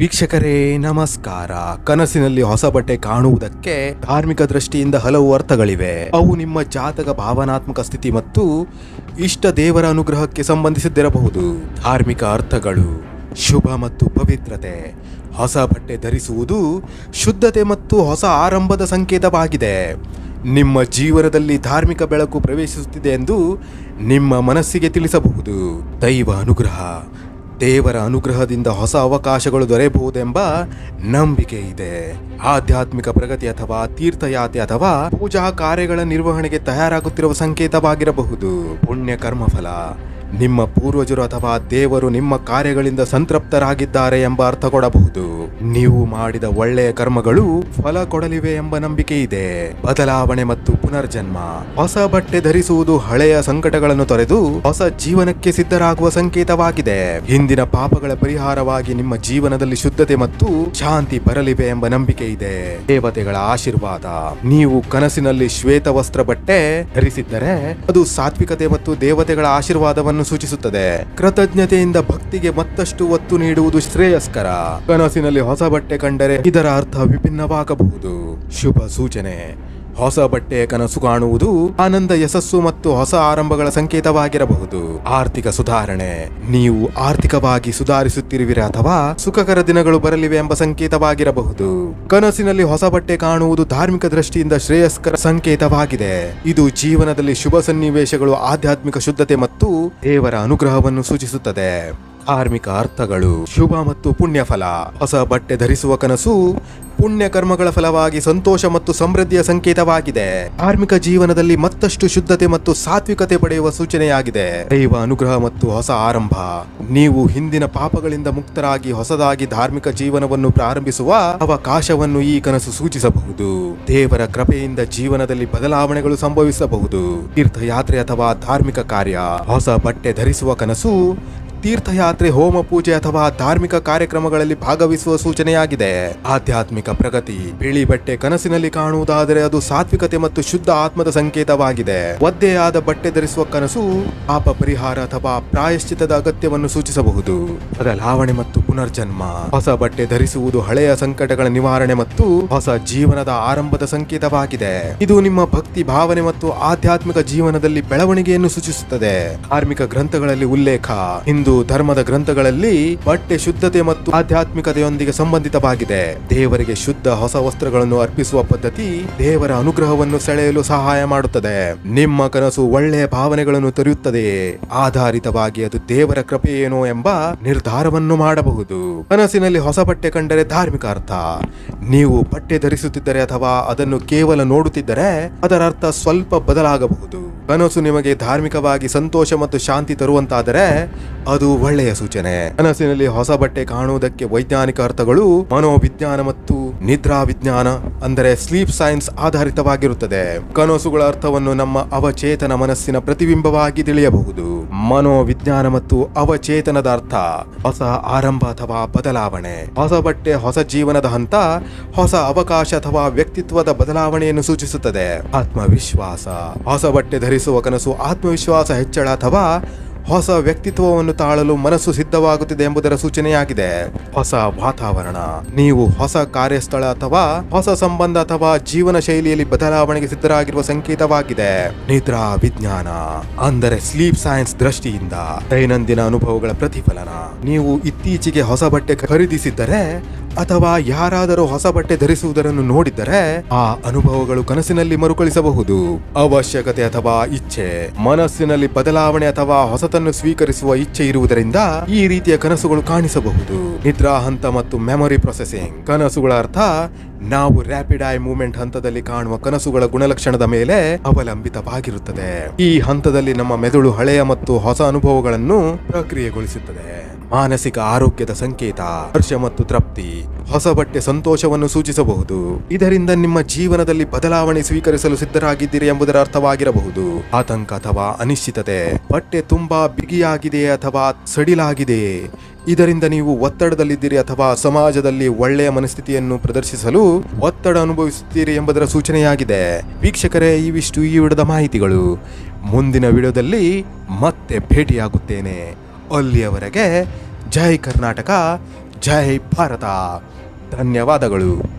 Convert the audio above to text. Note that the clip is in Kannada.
ವೀಕ್ಷಕರೇ, ನಮಸ್ಕಾರ. ಕನಸಿನಲ್ಲಿ ಹೊಸ ಬಟ್ಟೆ ಕಾಣುವುದಕ್ಕೆ ಧಾರ್ಮಿಕ ದೃಷ್ಟಿಯಿಂದ ಹಲವು ಅರ್ಥಗಳಿವೆ. ಅವು ನಿಮ್ಮ ಜಾತಕ ಭಾವನಾತ್ಮಕ ಸ್ಥಿತಿ ಮತ್ತು ಇಷ್ಟ ದೇವರ ಅನುಗ್ರಹಕ್ಕೆ ಸಂಬಂಧಿಸಿದ್ದಿರಬಹುದು. ಧಾರ್ಮಿಕ ಅರ್ಥಗಳು, ಶುಭ ಮತ್ತು ಪವಿತ್ರತೆ, ಹೊಸ ಬಟ್ಟೆ ಧರಿಸುವುದು ಶುದ್ಧತೆ ಮತ್ತು ಹೊಸ ಆರಂಭದ ಸಂಕೇತವಾಗಿದೆ. ನಿಮ್ಮ ಜೀವನದಲ್ಲಿ ಧಾರ್ಮಿಕ ಬೆಳಕು ಪ್ರವೇಶಿಸುತ್ತಿದೆ ಎಂದು ನಿಮ್ಮ ಮನಸ್ಸಿಗೆ ತಿಳಿಸಬಹುದು. ದೈವ ಅನುಗ್ರಹ ದೇವರ ಅನುಗ್ರಹದಿಂದ ಹೊಸ ಅವಕಾಶಗಳು ದೊರೆಯಬಹುದೆಂಬ ನಂಬಿಕೆ ಇದೆ. ಆಧ್ಯಾತ್ಮಿಕ ಪ್ರಗತಿ ಅಥವಾ ತೀರ್ಥಯಾತ್ರೆ ಅಥವಾ ಪೂಜಾ ಕಾರ್ಯಗಳ ನಿರ್ವಹಣೆಗೆ ತಯಾರಾಗುತ್ತಿರುವ ಸಂಕೇತವಾಗಿರಬಹುದು. ಪುಣ್ಯ ಕರ್ಮಫಲ. ನಿಮ್ಮ ಪೂರ್ವಜರು ಅಥವಾ ದೇವರು ನಿಮ್ಮ ಕಾರ್ಯಗಳಿಂದ ಸಂತೃಪ್ತರಾಗಿದ್ದಾರೆ ಎಂಬ ಅರ್ಥ ಕೊಡಬಹುದು. ನೀವು ಮಾಡಿದ ಒಳ್ಳೆಯ ಕರ್ಮಗಳು ಫಲ ಕೊಡಲಿವೆ ಎಂಬ ನಂಬಿಕೆ ಇದೆ. ಬದಲಾವಣೆ ಮತ್ತು ಪುನರ್ಜನ್ಮ, ಹೊಸ ಬಟ್ಟೆ ಧರಿಸುವುದು ಹಳೆಯ ಸಂಕಟಗಳನ್ನು ತೊರೆದು ಹೊಸ ಜೀವನಕ್ಕೆ ಸಿದ್ಧರಾಗುವ ಸಂಕೇತವಾಗಿದೆ. ಹಿಂದಿನ ಪಾಪಗಳ ಪರಿಹಾರವಾಗಿ ನಿಮ್ಮ ಜೀವನದಲ್ಲಿ ಶುದ್ಧತೆ ಮತ್ತು ಶಾಂತಿ ಬರಲಿವೆ ಎಂಬ ನಂಬಿಕೆ ಇದೆ. ದೇವತೆಗಳ ಆಶೀರ್ವಾದ, ನೀವು ಕನಸಿನಲ್ಲಿ ಶ್ವೇತ ವಸ್ತ್ರ ಬಟ್ಟೆ ಧರಿಸಿದ್ದರೆ ಅದು ಸಾತ್ವಿಕತೆ ಮತ್ತು ದೇವತೆಗಳ ಆಶೀರ್ವಾದವನ್ನು ಸೂಚಿಸುತ್ತದೆ. ಕೃತಜ್ಞತೆಯಿಂದ ಭಕ್ತಿಗೆ ಮತ್ತಷ್ಟು ಒತ್ತು ನೀಡುವುದು ಶ್ರೇಯಸ್ಕರ. ಕನಸಿನಲ್ಲಿ ಹೊಸ ಬಟ್ಟೆ ಕಂಡರೆ ಇದರ ಅರ್ಥ ವಿಭಿನ್ನವಾಗಬಹುದು. ಶುಭ ಸೂಚನೆ. ಹೊಸ ಬಟ್ಟೆಯ ಕನಸು ಕಾಣುವುದು ಆನಂದ, ಯಶಸ್ಸು ಮತ್ತು ಹೊಸ ಆರಂಭಗಳ ಸಂಕೇತವಾಗಿರಬಹುದು. ಆರ್ಥಿಕ ಸುಧಾರಣೆ. ನೀವು ಆರ್ಥಿಕವಾಗಿ ಸುಧಾರಿಸುತ್ತಿರುವಿರ ಅಥವಾ ಸುಖಕರ ದಿನಗಳು ಬರಲಿವೆ ಎಂಬ ಸಂಕೇತವಾಗಿರಬಹುದು. ಕನಸಿನಲ್ಲಿ ಹೊಸ ಬಟ್ಟೆ ಕಾಣುವುದು ಧಾರ್ಮಿಕ ದೃಷ್ಟಿಯಿಂದ ಶ್ರೇಯಸ್ಕರ ಸಂಕೇತವಾಗಿದೆ. ಇದು ಜೀವನದಲ್ಲಿ ಶುಭ ಸನ್ನಿವೇಶಗಳು, ಆಧ್ಯಾತ್ಮಿಕ ಶುದ್ಧತೆ ಮತ್ತು ದೇವರ ಅನುಗ್ರಹವನ್ನು ಸೂಚಿಸುತ್ತದೆ. ಧಾರ್ಮಿಕ ಅರ್ಥಗಳು, ಶುಭ ಮತ್ತು ಪುಣ್ಯ ಫಲ ಹೊಸ ಬಟ್ಟೆ ಧರಿಸುವ ಕನಸು ಪುಣ್ಯ ಕರ್ಮಗಳ ಫಲವಾಗಿ ಸಂತೋಷ ಮತ್ತು ಸಮೃದ್ಧಿಯ ಸಂಕೇತವಾಗಿದೆ. ಧಾರ್ಮಿಕ ಜೀವನದಲ್ಲಿ ಮತ್ತಷ್ಟು ಶುದ್ಧತೆ ಮತ್ತು ಸಾತ್ವಿಕತೆ ಪಡೆಯುವ ಸೂಚನೆಯಾಗಿದೆ. ದೈವ ಅನುಗ್ರಹ ಮತ್ತು ಹೊಸ ಆರಂಭ. ನೀವು ಹಿಂದಿನ ಪಾಪಗಳಿಂದ ಮುಕ್ತರಾಗಿ ಹೊಸದಾಗಿ ಧಾರ್ಮಿಕ ಜೀವನವನ್ನು ಪ್ರಾರಂಭಿಸುವ ಅವಕಾಶವನ್ನು ಈ ಕನಸು ಸೂಚಿಸಬಹುದು. ದೇವರ ಕೃಪೆಯಿಂದ ಜೀವನದಲ್ಲಿ ಬದಲಾವಣೆಗಳು ಸಂಭವಿಸಬಹುದು. ತೀರ್ಥಯಾತ್ರೆ ಅಥವಾ ಧಾರ್ಮಿಕ ಕಾರ್ಯ. ಹೊಸ ಬಟ್ಟೆ ಧರಿಸುವ ಕನಸು ತೀರ್ಥಯಾತ್ರೆ ಹೋಮ ಪೂಜೆ ಅಥವಾ ಧಾರ್ಮಿಕ ಕಾರ್ಯಕ್ರಮಗಳಲ್ಲಿ ಭಾಗವಹಿಸುವ ಸೂಚನೆಯಾಗಿದೆ. ಆಧ್ಯಾತ್ಮಿಕ ಪ್ರಗತಿ, ಬಿಳಿ ಬಟ್ಟೆ ಕನಸಿನಲ್ಲಿ ಕಾಣುವುದಾದರೆ ಅದು ಸಾತ್ವಿಕತೆ ಮತ್ತು ಶುದ್ಧ ಆತ್ಮದ ಸಂಕೇತವಾಗಿದೆ. ಒದ್ದೆಯಾದ ಬಟ್ಟೆ ಧರಿಸುವ ಕನಸು, ಪಾಪ ಪರಿಹಾರ ಅಥವಾ ಪ್ರಾಯಶ್ಚಿತದ ಅಗತ್ಯವನ್ನು ಸೂಚಿಸಬಹುದು. ಬದಲಾವಣೆ ಮತ್ತು ಪುನರ್ಜನ್ಮ. ಹೊಸ ಬಟ್ಟೆ ಧರಿಸುವುದು ಹಳೆಯ ಸಂಕಟಗಳ ನಿವಾರಣೆ ಮತ್ತು ಹೊಸ ಜೀವನದ ಆರಂಭದ ಸಂಕೇತವಾಗಿದೆ. ಇದು ನಿಮ್ಮ ಭಕ್ತಿ, ಭಾವನೆ ಮತ್ತು ಆಧ್ಯಾತ್ಮಿಕ ಜೀವನದಲ್ಲಿ ಬೆಳವಣಿಗೆಯನ್ನು ಸೂಚಿಸುತ್ತದೆ. ಧಾರ್ಮಿಕ ಗ್ರಂಥಗಳಲ್ಲಿ ಉಲ್ಲೇಖ, ಹಿಂದೂ ಧರ್ಮದ ಗ್ರಂಥಗಳಲ್ಲಿ ಬಟ್ಟೆ ಶುದ್ಧತೆ ಮತ್ತು ಆಧ್ಯಾತ್ಮಿಕತೆಯೊಂದಿಗೆ ಸಂಬಂಧಿತವಾಗಿದೆ. ದೇವರಿಗೆ ಶುದ್ಧ ಹೊಸ ವಸ್ತ್ರಗಳನ್ನು ಅರ್ಪಿಸುವ ಪದ್ಧತಿ ದೇವರ ಅನುಗ್ರಹವನ್ನು ಸೆಳೆಯಲು ಸಹಾಯ ಮಾಡುತ್ತದೆ. ನಿಮ್ಮ ಕನಸು ಒಳ್ಳೆಯ ಭಾವನೆಗಳನ್ನು ತೊರೆಯುತ್ತದೆ ಆಧಾರಿತವಾಗಿ ಅದು ದೇವರ ಕೃಪೆಯೇನೋ ಎಂಬ ನಿರ್ಧಾರವನ್ನು ಮಾಡಬಹುದು. ಕನಸಿನಲ್ಲಿ ಹೊಸ ಬಟ್ಟೆ ಕಂಡರೆ ಧಾರ್ಮಿಕ ಅರ್ಥ. ನೀವು ಬಟ್ಟೆ ಧರಿಸುತ್ತಿದ್ದರೆ ಅಥವಾ ಅದನ್ನು ಕೇವಲ ನೋಡುತ್ತಿದ್ದರೆ ಅದರ ಅರ್ಥ ಸ್ವಲ್ಪ ಬದಲಾಗಬಹುದು. ಕನಸು ನಿಮಗೆ ಧಾರ್ಮಿಕವಾಗಿ ಸಂತೋಷ ಮತ್ತು ಶಾಂತಿ ತರುವಂತಾದರೆ ಅದು ಒಳ್ಳೆಯ ಸೂಚನೆ. ಕನಸಿನಲ್ಲಿ ಹೊಸ ಬಟ್ಟೆ ಕಾಣುವುದಕ್ಕೆ ವೈಜ್ಞಾನಿಕ ಅರ್ಥಗಳು ಮನೋವಿಜ್ಞಾನ ಮತ್ತು ನಿದ್ರಾ ವಿಜ್ಞಾನ ಅಂದರೆ ಸ್ಲೀಪ್ ಸೈನ್ಸ್ ಆಧಾರಿತವಾಗಿರುತ್ತದೆ. ಕನಸುಗಳ ಅರ್ಥವನ್ನು ನಮ್ಮ ಅವಚೇತನ ಮನಸ್ಸಿನ ಪ್ರತಿಬಿಂಬವಾಗಿ ತಿಳಿಯಬಹುದು. ಮನೋವಿಜ್ಞಾನ ಮತ್ತು ಅವಚೇತನದ ಅರ್ಥ. ಹೊಸ ಆರಂಭ ಅಥವಾ ಬದಲಾವಣೆ. ಹೊಸ ಬಟ್ಟೆ, ಹೊಸ ಜೀವನದ ಹಂತ, ಹೊಸ ಅವಕಾಶ ಅಥವಾ ವ್ಯಕ್ತಿತ್ವದ ಬದಲಾವಣೆಯನ್ನು ಸೂಚಿಸುತ್ತದೆ. ಆತ್ಮವಿಶ್ವಾಸ. ಹೊಸ ಬಟ್ಟೆ ಧರಿಸುವ ಕನಸು ಆತ್ಮವಿಶ್ವಾಸ ಹೆಚ್ಚಳ ಅಥವಾ ಹೊಸ ವ್ಯಕ್ತಿತ್ವವನ್ನು ತಾಳಲು ಮನಸ್ಸು ಸಿದ್ಧವಾಗುತ್ತಿದೆ ಎಂಬುದರ ಸೂಚನೆಯಾಗಿದೆ. ಹೊಸ ವಾತಾವರಣ, ನೀವು ಹೊಸ ಕಾರ್ಯಸ್ಥಳ ಅಥವಾ ಹೊಸ ಸಂಬಂಧ ಅಥವಾ ಜೀವನ ಶೈಲಿಯಲ್ಲಿ ಬದಲಾವಣೆಗೆ ಸಿದ್ಧರಾಗಿರುವ ಸಂಕೇತವಾಗಿದೆ. ನಿದ್ರಾ ವಿಜ್ಞಾನ, ಅಂದರೆ ಸ್ಲೀಪ್ ಸೈನ್ಸ್ ದೃಷ್ಟಿಯಿಂದ ದೈನಂದಿನ ಅನುಭವಗಳ ಪ್ರತಿಫಲನ. ನೀವು ಇತ್ತೀಚೆಗೆ ಹೊಸ ಬಟ್ಟೆ ಖರೀದಿಸಿದ್ದರೆ ಅಥವಾ ಯಾರಾದರೂ ಹೊಸ ಬಟ್ಟೆ ಧರಿಸುವುದನ್ನು ನೋಡಿದ್ದರೆ ಆ ಅನುಭವಗಳು ಕನಸಿನಲ್ಲಿ ಮರುಕಳಿಸಬಹುದು. ಅವಶ್ಯಕತೆ ಅಥವಾ ಇಚ್ಛೆ. ಮನಸ್ಸಿನಲ್ಲಿ ಬದಲಾವಣೆ ಅಥವಾ ಹೊಸತನ್ನು ಸ್ವೀಕರಿಸುವ ಇಚ್ಛೆ ಇರುವುದರಿಂದ ಈ ರೀತಿಯ ಕನಸುಗಳು ಕಾಣಿಸಬಹುದು. ನಿದ್ರಾ ಹಂತ ಮತ್ತು ಮೆಮೊರಿ ಪ್ರೊಸೆಸಿಂಗ್ ಕನಸುಗಳ ಅರ್ಥ ನಾವು ರ್ಯಾಪಿಡ್ ಐ ಮೂವ್ಮೆಂಟ್ ಹಂತದಲ್ಲಿ ಕಾಣುವ ಕನಸುಗಳ ಗುಣಲಕ್ಷಣದ ಮೇಲೆ ಅವಲಂಬಿತವಾಗಿರುತ್ತದೆ. ಈ ಹಂತದಲ್ಲಿ ನಮ್ಮ ಮೆದುಳು ಹಳೆಯ ಮತ್ತು ಹೊಸ ಅನುಭವಗಳನ್ನು ಪ್ರಕ್ರಿಯೆಗೊಳಿಸುತ್ತದೆ. ಮಾನಸಿಕ ಆರೋಗ್ಯದ ಸಂಕೇತ, ಹರ್ಷ ಮತ್ತು ತೃಪ್ತಿ, ಹೊಸ ಬಟ್ಟೆ ಸಂತೋಷವನ್ನು ಸೂಚಿಸಬಹುದು. ಇದರಿಂದ ನಿಮ್ಮ ಜೀವನದಲ್ಲಿ ಬದಲಾವಣೆ ಸ್ವೀಕರಿಸಲು ಸಿದ್ಧರಾಗಿದ್ದೀರಿ ಎಂಬುದರ ಅರ್ಥವಾಗಿರಬಹುದು. ಆತಂಕ ಅಥವಾ ಅನಿಶ್ಚಿತತೆ, ಬಟ್ಟೆ ತುಂಬಾ ಬಿಗಿಯಾಗಿದೆ ಅಥವಾ ಸಡಿಲಾಗಿದೆಯೇ? ಇದರಿಂದ ನೀವು ಒತ್ತಡದಲ್ಲಿದ್ದೀರಿ ಅಥವಾ ಸಮಾಜದಲ್ಲಿ ಒಳ್ಳೆಯ ಮನಸ್ಥಿತಿಯನ್ನು ಪ್ರದರ್ಶಿಸಲು ಒತ್ತಡ ಅನುಭವಿಸುತ್ತೀರಿ ಎಂಬುದರ ಸೂಚನೆಯಾಗಿದೆ. ವೀಕ್ಷಕರೇ, ಇವಿಷ್ಟು ಈ ವಿಡದ ಮಾಹಿತಿಗಳು. ಮುಂದಿನ ವಿಡಿಯೋದಲ್ಲಿ ಮತ್ತೆ ಭೇಟಿಯಾಗುತ್ತೇನೆ. ಅಲ್ಲಿಯವರೆಗೆ ಜೈ ಕರ್ನಾಟಕ, ಜೈ ಭಾರತ. ಧನ್ಯವಾದಗಳು.